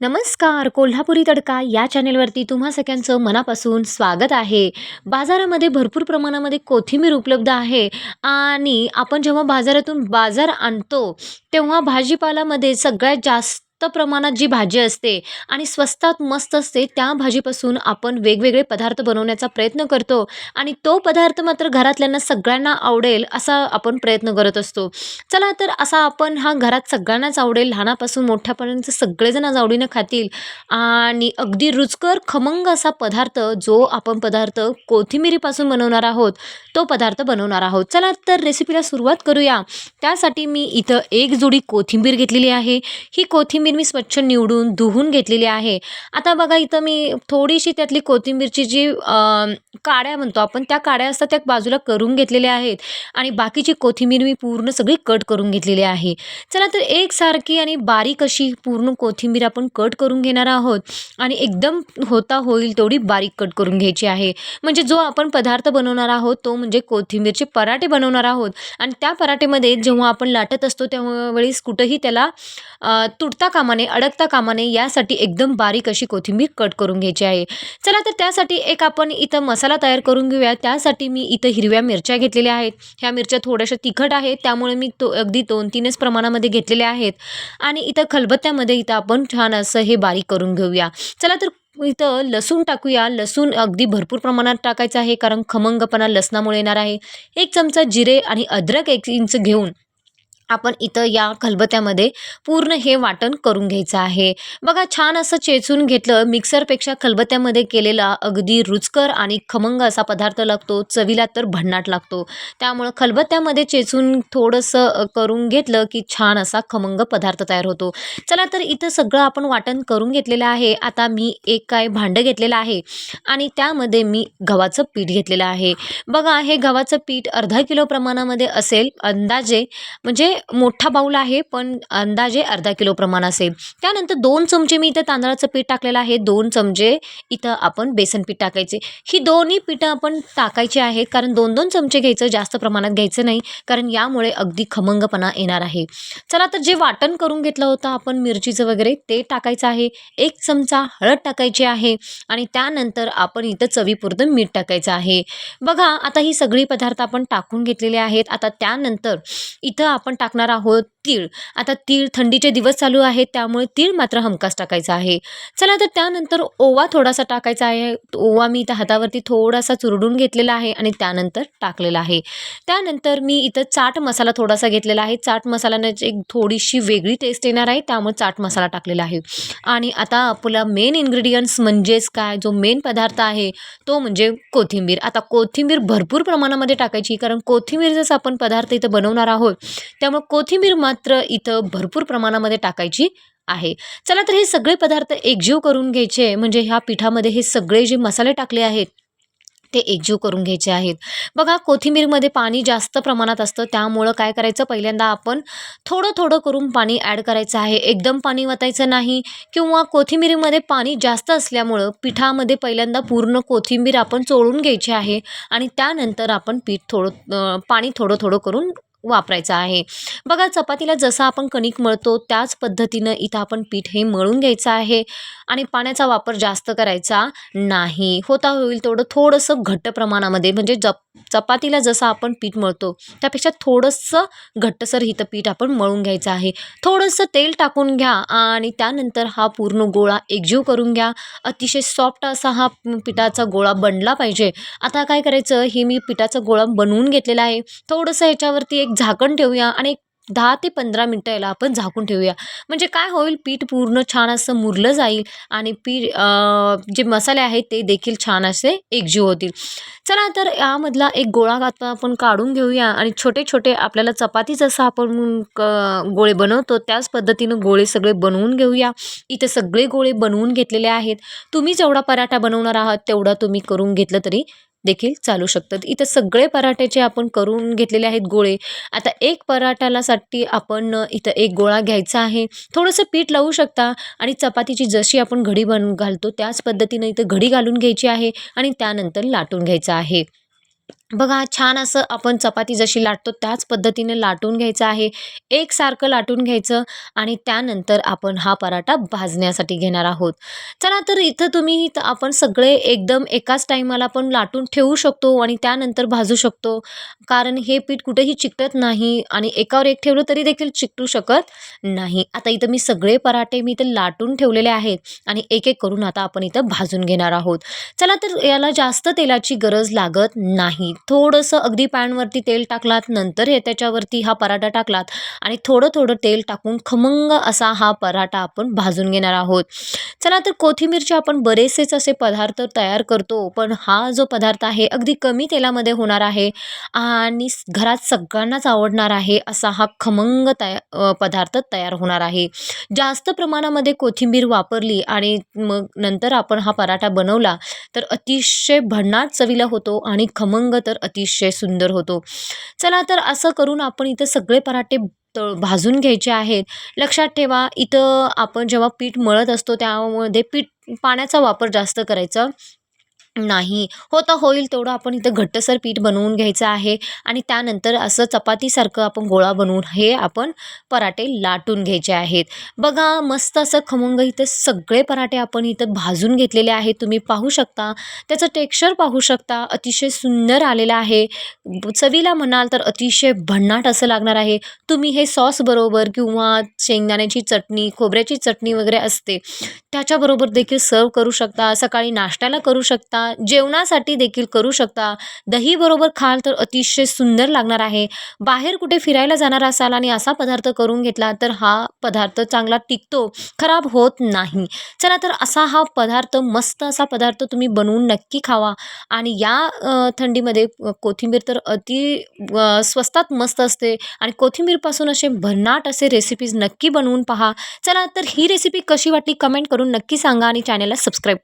नमस्कार कोल्हापुरी तडका या चॅनेलवरती तुम्हा सगळ्यांचं मनापासून स्वागत आहे. बाजारामध्ये भरपूर प्रमाणामध्ये कोथिंबीर उपलब्ध आहे आणि आपण जेव्हा बाजारातून बाजार आणतो तेव्हा भाजीपालामध्ये सगळ्यात जास्त प्रमाणात जी भाजी असते आणि स्वस्तात मस्त असते त्या भाजीपासून आपण वेगवेगळे पदार्थ बनवण्याचा प्रयत्न करतो आणि तो पदार्थ मात्र घरातल्यांना सगळ्यांना आवडेल असा आपण प्रयत्न करत असतो. चला तर असा आपण हा घरात सगळ्यांनाच आवडेल लहानापासून मोठ्यापर्यंत सगळेजण आज आवडीनं खातील आणि अगदी रुचकर खमंग असा पदार्थ जो आपण पदार्थ कोथिंबिरीपासून बनवणार आहोत तो पदार्थ बनवणार आहोत. चला तर रेसिपीला सुरुवात करूया. त्यासाठी मी इथं एक जोडी कोथिंबीर घेतलेली आहे. ही कोथिंबीर मी स्वच्छ निवडून धुवून घेतलेली आहे. आता बघा इथं मी थोडीशी त्यातली कोथिंबीरची जी काड्या म्हणतो आपण त्या काड्या असतात त्या बाजूला करून घेतलेल्या आहेत आणि बाकीची कोथिंबीर मी पूर्ण सगळी कट करून घेतलेली आहे. चला तर एकसारखी आणि बारीक अशी पूर्ण कोथिंबीर आपण कट करून घेणार आहोत आणि एकदम होता होईल तेवढी बारीक कट करून घ्यायची आहे. म्हणजे जो आपण पदार्थ बनवणार आहोत तो म्हणजे कोथिंबीरचे पराठे बनवणार आहोत आणि त्या पराठेमध्ये जेव्हा आपण लाटत असतो त्यावेळेस कुठंही त्याला तुटता कामाने अडकता कामाने यासाठी एकदम बारीक अशी कोथिंबीर कट करून घ्यायची आहे. चला तर त्यासाठी एक आपण इथं मसाला तयार करून घेऊया. त्यासाठी मी इथं हिरव्या मिरच्या घेतलेल्या आहेत. ह्या मिरच्या थोड्याशा तिखट आहेत. त्यामुळे मी तो अगदी दोन तीनच प्रमाणामध्ये घेतलेल्या आहेत. आणि इथं खलबत्त्यामध्ये इथं आपण छान असं हे बारीक करून घेऊया. चला तर इथं लसूण टाकूया. लसूण अगदी भरपूर प्रमाणात टाकायचं आहे कारण खमंगपणा लसणामुळे येणार आहे. एक चमचा जिरे आणि अद्रक एक इंच घेऊन आपण इथं या खलबत्यामध्ये पूर्ण हे वाटण करून घ्यायचं आहे. बघा छान असं चेचून घेतलं मिक्सरपेक्षा खलबत्यामध्ये केलेला अगदी रुचकर आणि खमंग असा पदार्थ लागतो चवीला तर भन्नाट लागतो. त्यामुळं खलबत्त्यामध्ये चेचून थोडंसं करून घेतलं की छान असा खमंग पदार्थ तयार होतो. चला तर इथं सगळं आपण वाटण करून घेतलेलं आहे. आता मी एक काय भांडं घेतलेलं आहे आणि त्यामध्ये मी गव्हाचं पीठ घेतलेलं आहे. बघा हे गव्हाचं पीठ अर्धा किलो प्रमाणामध्ये असेल अंदाजे म्हणजे मोठा बाऊल आहे पण अंदाजे अर्धा किलो प्रमाण असेल. त्यानंतर दोन चमचे मी इथं तांदळाचं पीठ टाकलेलं आहे. दोन चमचे इथं आपण बेसन पीठ टाकायचे. ही दोन्ही पिठं आपण टाकायची आहेत कारण दोन दोन चमचे घ्यायचं जास्त प्रमाणात घ्यायचं नाही कारण यामुळे अगदी खमंगपणा येणार आहे. चला तर जे वाटण करून घेतलं होतं आपण मिरचीचं वगैरे ते टाकायचं आहे. एक चमचा हळद टाकायची आहे आणि त्यानंतर आपण इथं चवीपुरतं मीठ टाकायचं आहे. बघा आता ही सगळी पदार्थ आपण टाकून घेतलेले आहेत. आता त्यानंतर इथं आपण टाक आहोत. तीळ. आता तीळ थंडीचे दिवस चालू आहेत त्यामुळे तीळ मात्र हमखास टाकायचा आहे. चला तर त्यानंतर ओवा थोडासा टाकायचा आहे. ओवा मी इथं हातावरती थोडासा चुरडून घेतलेला आहे आणि त्यानंतर टाकलेला आहे. त्यानंतर मी इथं चाट मसाला थोडासा घेतलेला आहे. चाट मसाल्याने एक थोडीशी वेगळी टेस्ट येणार आहे त्यामुळे चाट मसाला टाकलेला आहे. आणि आता आपला मेन इन्ग्रेडियंट्स म्हणजेच काय? जो मेन पदार्थ आहे तो म्हणजे कोथिंबीर. आता कोथिंबीर भरपूर प्रमाणामध्ये टाकायची कारण कोथिंबीर जसं आपण पदार्थ इथं बनवणार आहोत त्यामुळे कोथिंबीर मात्र मात्र इथं भरपूर प्रमाणामध्ये टाकायची आहे. चला तर हे सगळे पदार्थ एकजीव करून घ्यायचे म्हणजे ह्या पिठामध्ये हे सगळे जे मसाले टाकले आहेत ते एकजीव करून घ्यायचे आहेत. बघा कोथिंबीरमध्ये पाणी जास्त प्रमाणात असतं त्यामुळं काय करायचं? पहिल्यांदा आपण थोडं थोडं करून पाणी ॲड करायचं आहे. एकदम पाणी वतायचं नाही किंवा कोथिंबीरीमध्ये पाणी जास्त असल्यामुळं पिठामध्ये पहिल्यांदा पूर्ण कोथिंबीर आपण चोळून घ्यायची आहे आणि त्यानंतर आपण पीठ थोडं पाणी थोडं थोडं करून वापरायचं आहे. बघा चपातीला जसं आपण कणिक मळतो त्याच पद्धतीनं इथं आपण पीठ हे मळून घ्यायचं आहे आणि पाण्याचा वापर जास्त करायचा नाही. होता होईल तेवढं थोडंसं घट्ट प्रमाणामध्ये म्हणजे जप चपातीला जसं आपण पीठ मळतो त्यापेक्षा थोडंसं घट्टसर हिथं पीठ आपण मळून घ्यायचं आहे. थोडंसं तेल टाकून घ्या आणि त्यानंतर हा पूर्ण गोळा एकजीव करून घ्या. अतिशय सॉफ्ट असा हा पिठाचा गोळा बनला पाहिजे. आता काय करायचं हे मी पिठाचा गोळा बनवून घेतलेला आहे. थोडंसं ह्याच्यावरती एक झाकण ठेवूया आणि एक दहा ते पंधरा मिनटं याला आपण झाकून ठेवूया. म्हणजे काय होईल? पीठ पूर्ण छान असं मुरलं जाईल आणि पीठ जे मसाले आहेत ते देखील छान असे एकजीव होतील. चला तर यामधला एक गोळा आता आपण काढून घेऊया आणि छोटे छोटे आपल्याला चपाती जसं आपण क- गोळे बनवतो त्याच पद्धतीनं गोळे सगळे बनवून घेऊया. इथे सगळे गोळे बनवून घेतलेले आहेत. तुम्ही जेवढा पराठा बनवणार आहात तेवढा तुम्ही करून घेतलं तरी देखील चालू शकतात. इथं सगळे पराठ्याचे आपण करून घेतलेले आहेत गोळे आता एक पराठालासाठी आपण इथं एक गोळा घ्यायचा आहे. थोडंसं पीठ लावू शकता आणि चपातीची जशी आपण घडी बन घालतो त्याच पद्धतीनं इथं घडी घालून घ्यायची आहे आणि त्यानंतर लाटून घ्यायचं आहे. बघा छान असं आपण चपाती जशी लाटतो त्याच पद्धतीने लाटून घ्यायचं आहे. एकसारखं लाटून घ्यायचं आणि त्यानंतर आपण हा पराठा भाजण्यासाठी घेणार आहोत. चला तर इथं तुम्ही इथं आपण सगळे एकदम एकाच टाईमाला पण लाटून ठेवू शकतो आणि त्यानंतर भाजू शकतो. कारण हे पीठ कुठेही चिकटत नाही आणि एकावर एक ठेवलं तरी देखील चिकटू शकत नाही. आता इथं मी सगळे पराठे मी इथं लाटून ठेवलेले आहेत आणि एक एक करून आता आपण इथं भाजून घेणार आहोत. चला तर याला जास्त तेलाची गरज लागत नाही. थोडंसं अगदी पॅनवरती तेल टाकलात नंतर हे त्याच्यावरती हा पराठा टाकलात आणि थोडं थोडं तेल टाकून खमंग असा हा पराठा आपण भाजून घेणार आहोत. चला तर कोथिंबीरचे आपण बरेचसेच असे पदार्थ तयार करतो पण हा जो पदार्थ आहे अगदी कमी तेलामध्ये होणार आहे आणि घरात सगळ्यांनाच आवडणार आहे असा हा खमंग तया पदार्थ तयार होणार आहे. जास्त प्रमाणामध्ये कोथिंबीर वापरली आणि मग नंतर आपण हा पराठा बनवला तर अतिशय भन्नाट चवीला होतो आणि खमंग तर अतिशय सुंदर होतो. चला तर असं करून आपण इथं सगळे पराठे तळ भाजून घ्यायचे आहेत. लक्षात ठेवा इथं आपण जेव्हा पीठ मळत असतो त्यामध्ये पीठ पाण्याचा वापर जास्त करायचा. नाही. होता होईल तेवढं. आपण इथं घट्टसर पीठ बनवून घ्यायचं आहे. आणि त्यानंतर असं चपातीसारखं आपण गोळा बनवून हे आपण पराठे लाटून घ्यायचे आहेत. बघा मस्त असं खमंग इथं सगळे पराठे आपण इथं भाजून घेतलेले आहेत. तुम्ही पाहू शकता. त्याचं टेक्स्चर पाहू शकता. अतिशय सुंदर आलेलं आहे. चवीला म्हणाल तर अतिशय भन्नाट असं लागणार आहे. तुम्ही हे सॉस बरोबर किंवा शेंगदाण्याची चटणी खोबऱ्याची चटणी वगैरे असते त्याच्याबरोबर देखील सर्व करू शकता. सकाळी नाश्त्याला करू शकता. जेवणासाठी देखील करू शकता. दही बरोबर खाल तर अतिशय सुंदर लागणार आहे. बाहेर कुठे फिरायला जाणार असाल आणि असा पदार्थ करून घेतला तर हा पदार्थ चांगला टिकतो खराब होत नाही. चला तर असा हा पदार्थ मस्त असा पदार्थ तुम्ही बनवून नक्की खावा. आणि या थंडीमध्ये कोथिंबीर तर अति स्वस्तात मस्त असते. आणि कोथिंबीरपासून असे भन्नाट असे रेसिपीज नक्की बनवून पहा. चला तर ही रेसिपी कशी वाटली कमेंट करून नक्की सांगा आणि चॅनलला सबस्क्राईब